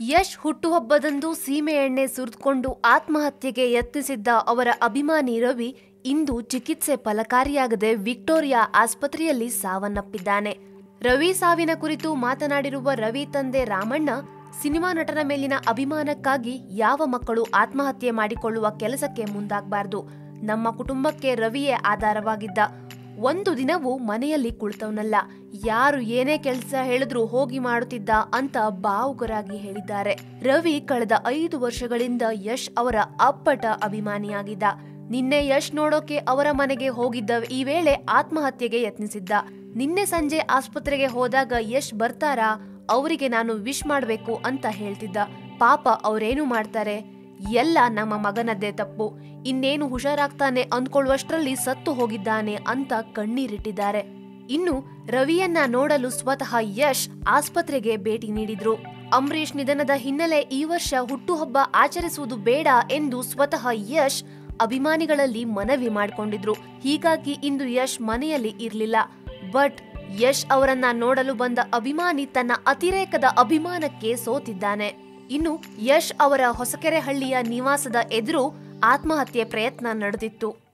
ಯಶ್ ಹುಟ್ಟುಹಬ್ಬದಂದು ಸೀಮೆ ಎಣ್ಣೆ ಸುರಿದುಕೊಂಡು ಆತ್ಮಹತ್ಯೆಗೆ ಯತ್ನಿಸಿದ್ದ ಅವರ ಅಭಿಮಾನಿ ರವಿ ಇಂದು ಚಿಕಿತ್ಸೆ ಫಲಕಾರಿಯಾಗದೆ ವಿಕ್ಟೋರಿಯಾ ಆಸ್ಪತ್ರೆಯಲ್ಲಿ ಸಾವನ್ನಪ್ಪಿದ್ದಾನೆ. ರವಿ ಸಾವಿನ ಕುರಿತು ಮಾತನಾಡಿರುವ ರವಿ ತಂದೆ ರಾಮಣ್ಣ, ಸಿನಿಮಾ ನಟನ ಮೇಲಿನ ಅಭಿಮಾನಕ್ಕಾಗಿ ಯಾವ ಮಕ್ಕಳು ಆತ್ಮಹತ್ಯೆ ಮಾಡಿಕೊಳ್ಳುವ ಕೆಲಸಕ್ಕೆ ಮುಂದಾಗಬಾರ್ದು. ನಮ್ಮ ಕುಟುಂಬಕ್ಕೆ ರವಿಯೇ ಆಧಾರವಾಗಿದ್ದ ಒಂದು ದಿನವೂ ಮನೆಯಲ್ಲಿ ಕುಳಿತವನಲ್ಲ. ಯಾರು ಏನೇ ಕೆಲಸ ಹೇಳಿದ್ರು ಹೋಗಿ ಮಾಡುತ್ತಿದ್ದ ಅಂತ ಭಾವುಕರಾಗಿ ಹೇಳಿದ್ದಾರೆ. ರವಿ ಕಳೆದ ಐದು ವರ್ಷಗಳಿಂದ ಯಶ್ ಅವರ ಅಪ್ಪಟ ಅಭಿಮಾನಿಯಾಗಿದ್ದ. ನಿನ್ನೆ ಯಶ್ ನೋಡೋಕೆ ಅವರ ಮನೆಗೆ ಹೋಗಿದ್ದ ಈ ವೇಳೆ ಆತ್ಮಹತ್ಯೆಗೆ ಯತ್ನಿಸಿದ್ದ. ನಿನ್ನೆ ಸಂಜೆ ಆಸ್ಪತ್ರೆಗೆ ಹೋದಾಗ ಯಶ್ ಬರ್ತಾರಾ? ಅವರಿಗೆ ನಾನು ವಿಶ್ ಮಾಡಬೇಕು ಅಂತ ಹೇಳ್ತಿದ್ದ. ಪಾಪ ಅವರೇನು ಮಾಡ್ತಾರೆ? ಎಲ್ಲ ನಮ್ಮ ಮಗನದ್ದೇ ತಪ್ಪು. ಇನ್ನೇನು ಹುಷಾರಾಗ್ತಾನೆ ಅಂದ್ಕೊಳ್ಳುವಷ್ಟರಲ್ಲಿ ಸತ್ತು ಹೋಗಿದ್ದಾನೆ ಅಂತ ಕಣ್ಣೀರಿಟ್ಟಿದ್ದಾರೆ. ಇನ್ನು ರವಿಯನ್ನ ನೋಡಲು ಸ್ವತಃ ಯಶ್ ಆಸ್ಪತ್ರೆಗೆ ಭೇಟಿ ನೀಡಿದ್ರು. ಅಂಬರೀಷ್ ನಿಧನದ ಹಿನ್ನೆಲೆ ಈ ವರ್ಷ ಹುಟ್ಟುಹಬ್ಬ ಆಚರಿಸುವುದು ಬೇಡ ಎಂದು ಸ್ವತಃ ಯಶ್ ಅಭಿಮಾನಿಗಳಲ್ಲಿ ಮನವಿ ಮಾಡಿಕೊಂಡಿದ್ರು. ಹೀಗಾಗಿ ಇಂದು ಯಶ್ ಮನೆಯಲ್ಲಿ ಇರ್ಲಿಲ್ಲ. ಬಟ್ ಯಶ್ ಅವರನ್ನ ನೋಡಲು ಬಂದ ಅಭಿಮಾನಿ ತನ್ನ ಅತಿರೇಕದ ಅಭಿಮಾನಕ್ಕೆ ಸೋತಿದ್ದಾನೆ. ಇನ್ನು ಯಶ್ ಅವರ ಹೊಸಕೆರೆಹಳ್ಳಿಯ ನಿವಾಸದ ಎದುರು ಆತ್ಮಹತ್ಯೆ ಪ್ರಯತ್ನ ನಡೆದಿತ್ತು.